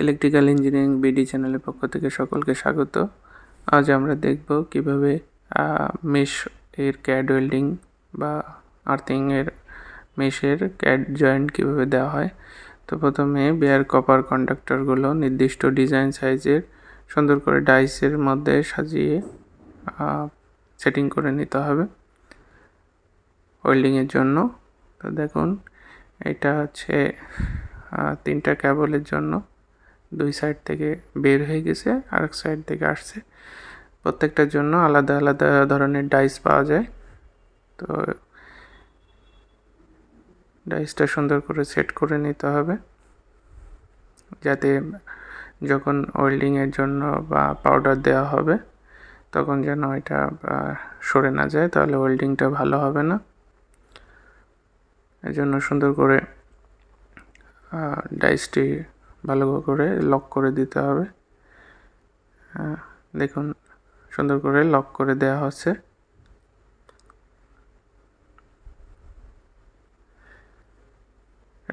Electrical engineering BD চ্যানেলের পক্ষ থেকে সকলকে স্বাগত। আজ আমরা দেখব কীভাবে মেশ এর ক্যাড ওয়েল্ডিং বা আর্থিং এর মেশের ক্যাড জয়েন্ট কীভাবে দেওয়া হয়। তো প্রথমে বেয়ার কপার কন্ডাক্টরগুলো নির্দিষ্ট ডিজাইন সাইজের সুন্দর করে ডাইসের মধ্যে সাজিয়ে সেটিং করে নিতে হবে ওয়েল্ডিংয়ের জন্য। তো দেখুন, এটা হচ্ছে তিনটা ক্যাবলের জন্য। দুই সাইড থেকে বের হয়ে গেছে, আরেক সাইড থেকে আসছে। প্রত্যেকটার জন্য আলাদা আলাদা ধরনের ডাইস পাওয়া যায়। তো ডাইসটা সুন্দর করে সেট করে নিতে হবে। যাতে যখন ওয়েল্ডিংয়ের জন্য বা পাউডার দেওয়া হবে, তখন যেন এটা সরে না যায়, তাহলে ওয়েল্ডিংটা ভালো হবে না। এই জন্য সুন্দর করে ডাইসটি ভালো করে লক করে দিতে হবে। দেখুন, সুন্দর করে লক করে দেওয়া হচ্ছে।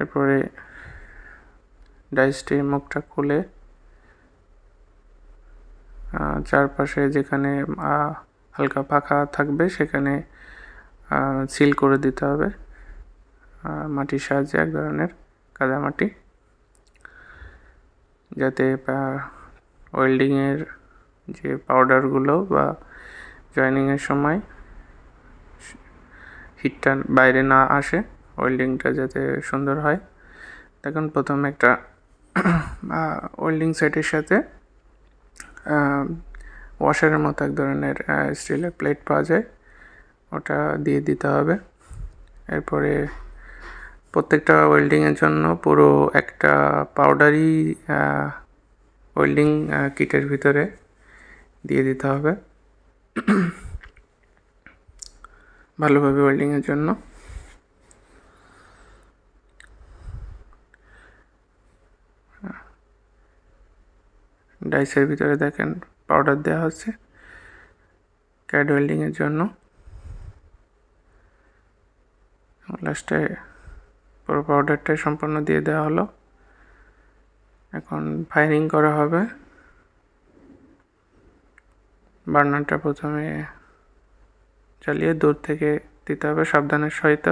এরপরে ডাইসটির মুখটা খুলে চারপাশে যেখানে হালকা ফাঁকা থাকবে সেখানে সিল করে দিতে হবে। মাটির সাহায্যে এক ধরনের কাদামাটি। যাতে ওয়েল্ডিংয়ের যে পাউডারগুলো বা জয়েনিংয়ের সময় হিটটা বাইরে না আসে ওয়েল্ডিংটা যাতে সুন্দর হয়। দেখুন, প্রথমে একটা ওয়েল্ডিং সেটের সাথে ওয়াশারের মতো এক ধরনের স্টিলের প্লেট পাওয়া যায়। ওটা দিয়ে দিতে হবে। এরপরে প্রত্যেকটা ওয়েল্ডিংয়ের জন্য পুরো একটা পাউডারি ওয়েল্ডিং কিটের ভিতরে দিয়ে দিতে হবে। ভালোভাবে ওয়েল্ডিংয়ের জন্য। ডাইসের ভিতরে দেখেন পাউডার দেওয়া হচ্ছে ক্যাড ওয়েল্ডিংয়ের জন্য। লাস্টে পুরো পাউডারটাই সম্পূর্ণ দিয়ে দেওয়া হলো। এখন ফায়ারিং করা হবে। বার্নারটা প্রথমে চালিয়ে দূর থেকে দিতে হবে সাবধানের সহিত,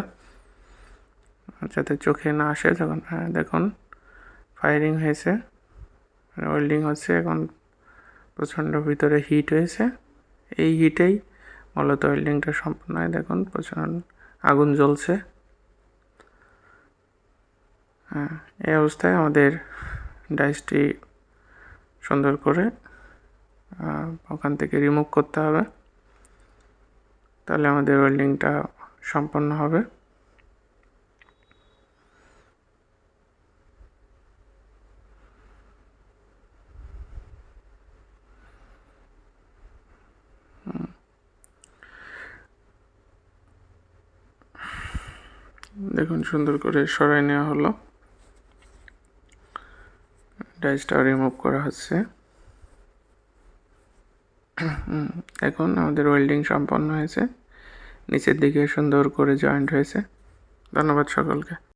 যাতে চোখে না আসে। যখন হ্যাঁ দেখুন ফায়ারিং হয়েছে ওয়েল্ডিং হচ্ছে, এখন প্রচণ্ড ভিতরে হিট হয়েছে। এই হিটেই মূলত ওয়েল্ডিংটা সম্পূর্ণ হয় দেখুন, প্রচণ্ড আগুন জ্বলছে। হ্যাঁ এই অবস্থায় আমাদের ডাইসটি সুন্দর করে ওখান থেকে রিমুভ করতে হবে। তাহলে আমাদের ওয়েল্ডিংটা সম্পন্ন হবে। দেখুন, সুন্দর করে সরাই নেওয়া হলো। ডাইসটা রিমুভ করা হচ্ছে। এখন আমাদের ওয়েল্ডিং সম্পন্ন হয়েছে। নিচের দিকে সুন্দর করে জয়েন্ট হয়েছে। ধন্যবাদ সকলকে।